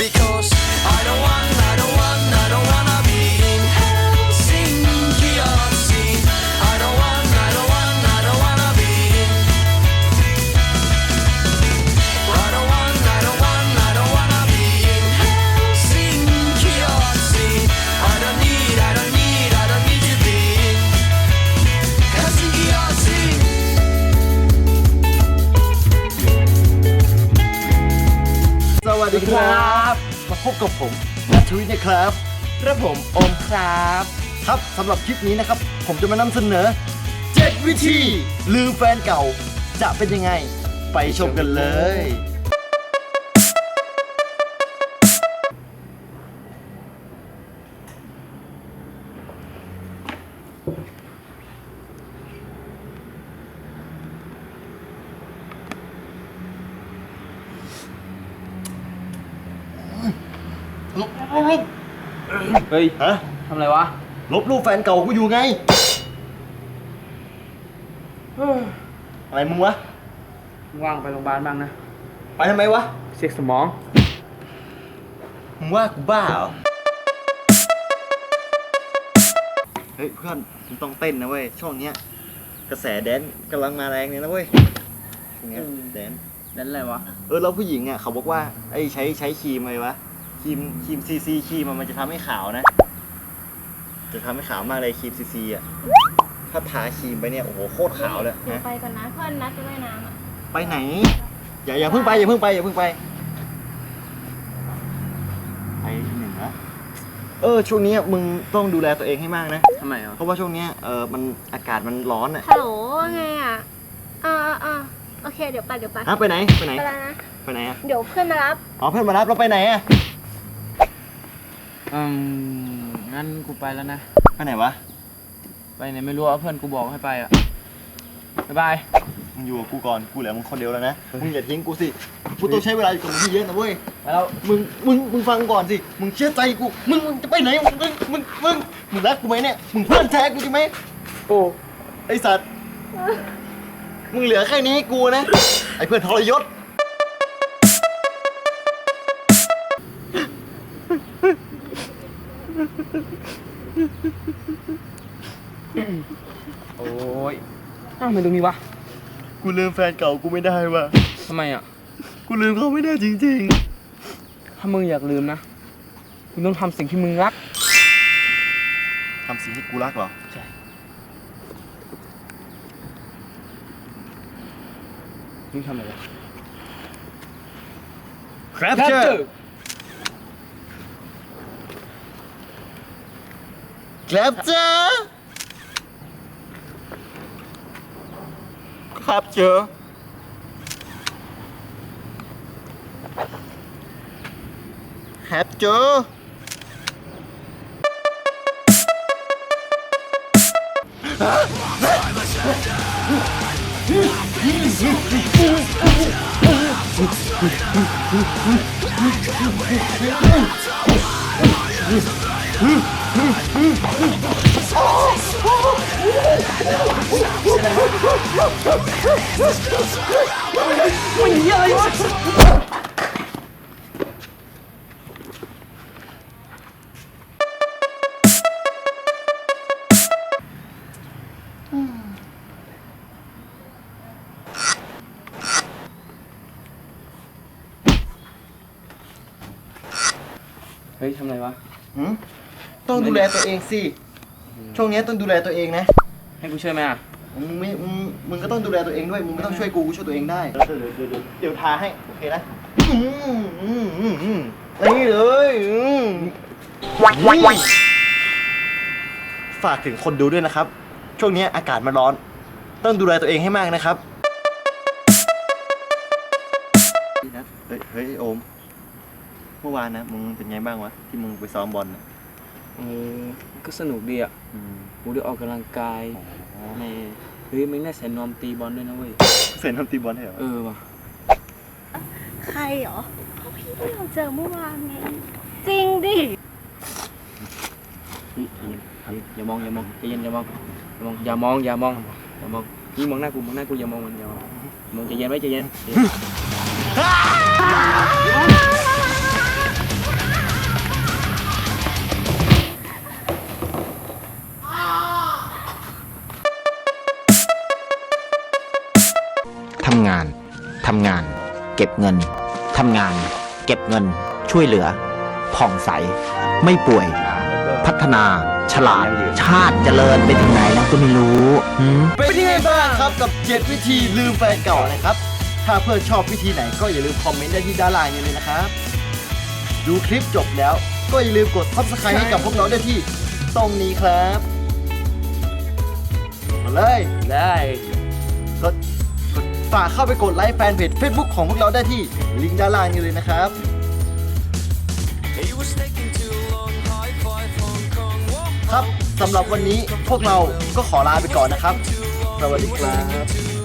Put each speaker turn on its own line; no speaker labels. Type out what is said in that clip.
Because I don't want, I don't want, I don't wanna be in Helsinki or sea. I don't want, I don't want, I don't wanna be in. I don't want, I don't want, I don't wanna be in Helsinki or sea. I don't need, I don't need, I don't need to be in Helsinki or sea.
สวัสดีครับ มา พบกับผมนัทวิทย์นะครับ
กระผมอมครับ
ครับสำหรับคลิปนี้นะครับ ผมจะมานำเสนอ 7 วิธีลืมแฟนเก่าจะเป็นยังไง ไปชมกันเลย
เฮ้ย
ฮะ
ทำอะไรวะ
ลบรูปแฟนเก่ากูอยู่ไง อะไรมึงวะ
ว่างไปโรงพยาบาลบ้างนะ
ไปทำไมวะ
เช็คสมอง
มึงว่ากูบ้าเหรอ เฮ้ยเพื่อนมึงต้องเต้นนะเว้ย ช่วงเนี้ย กระแสแดนซ์กำลังมาแรงเลยนะเว้ยช่วงเนี้ย
อืม
แดนซ์
นั่นอะไรวะ
เออแล้วผู้หญิงอะเขาบอกว่าไอ้ใช้ใช้ครีมอะไรวะ ครีมครีมซีซีครีมอะมันจะทำให้ขาวนะ จะทำให้ขาวมากเลยครีมซีซีอะถ้าทาครีมไปเนี่ยโอ้โหโคตรขาวเลย
หนู
นะ
ไปก่อนนะเพื่อนนัดไปว่ายน้ำอะ
ไปไหน อย่าอย่าเพิ่งไปอย่าเพิ่งไปอย่าเพิ่งไปไปหนึ่งนะเออช่วงนี้มึงต้องดูแลตัวเองให้มากนะ
ทำไมอะ
เพราะว่าช่วงเนี้ยเออมันอากาศมันร้อนอะ
ฮัลโหลว่าไงอะอ่าอ่าโอเคเดี๋ยวไปเดี๋ยวไป
ฮะไปไหนไปไหน
ไปแล้วนะ
ไปไหนอะ
เดี๋ยวเพื่อนมารับ
อ๋อเพื่อนมารับเราไปไหนอะ
อืมงั้นกูไปแล้วนะ
ไปไหนวะ
ไปไหนไม่รู้อะเพื่อนกูบอกให้ไปอะบ๊ายบาย
มึงอยู่กับกูก่อน กูเหลือมึงคนเดียวแล้วนะ มึงอย่าทิ้งกูสิ กูต้องใช้เวลาอยู่กับมึงที่เยอะนะเว้ย
ไปแล้ว
มึง มึง มึงฟังก่อนสิ มึงเชื่อใจกู มึง มึงจะไปไหน มึง มึง มึง มึงมึงรักกูไหมเนี่ย มึงเพื่อนแท้กูใช่ไหม
โอ้
ไอสัตว์ มึงเหลือแค่นี้ให้กูนะ ไอเพื่อนทรยศ
โอ้ยอ้าวทำไมตรงนี้วะ
กูลืมแฟนเก่ากูไม่ได้ว่ะ
ทำไมอะ
กูลืมเขาไม่ได้จริง
ถ้ามึงอยากลืมนะ มึงต้องทำสิ่งที่มึงรัก
ๆ ทำสิ่งที่กูรักเหรอ
ใช่ มึงทำอะไรวะ
Capture Klapca! Klapca! Klapca! Capture Capture Capture
เฮ้ยทำอะไรวะ
หืม ต้องดูแลตัวเองสิ ช่วงนี้ต้องดูแลตัวเองนะ
ให้กูช่วยไหมอะ
มึงไม่มึงมึงก็ต้องดูแลตัวเองด้วย มึงไม่ต้องช่วยกูกูช่วยตัวเองได้ เดี๋ยวเดี๋ยวเดี๋ยวเดี๋ยวเดี๋ยวทาให้ โอเคนะอืมอืมอืมอืมนี่เลยอืมนี่ฝากถึงคนดูด้วยนะครับ ช่วงนี้อากาศมันร้อน ต้องดูแลตัวเองให้มากนะครับ เฮ้ยเฮ้ยโอม เมื่อวานนะ มึงเป็นไงบ้างวะ ที่มึงไปซ้อมบอลน่ะ
เออก็สนุกดีอะ
อืม
กูได้ออกกำลังกายในเฮ้ยมึงได้ใส่นวมตีบอลด้วยนะเว้ย
เซนทำตีบอลให้เหรอ
เออว่ะ
ใครเหรอเขาพี่ที่เราเจอเมื่อวานไง จริงดิ
เฮ้ยเฮ้ยอย่ามองอย่ามองใจเย็นอย่ามองอย่ามองอย่ามองอย่ามองอย่ามองนี่มองหน้ากูมองหน้ากูอย่ามองมันอย่ามองมองใจเย็นไว้ใจเย็นใจเย็น งานทำงาน เก็
บเงินทำงาน เก็บเงิน ช่วยเหลือ ผ่องใส ไม่ป่วย พัฒนา ฉลาด ชาติเจริญไปถึงไหนแล้วก็ไม่รู้
เป็นยังไงบ้างครับกับ7วิธีลืมแฟนเก่านะครับ ถ้าเพื่อนชอบวิธีไหนก็อย่าลืมคอมเมนต์ได้ที่ด้านล่างนี้เลยนะครับ ดูคลิปจบแล้วก็อย่าลืมกด subscribe ให้กับพวกเราได้ที่ตรงนี้ครับ มาเลย
ได้
กด ฝากเข้าไปกดไลค์แฟนเพจ Facebook ของพวกเราได้ที่ลิงก์ด้านล่างนี้เลยนะครับ
long. Kong.
ครับสำหรับวันนี้พวกเราก็ขอลาไปก่อนนะครับ สวัสดีครับ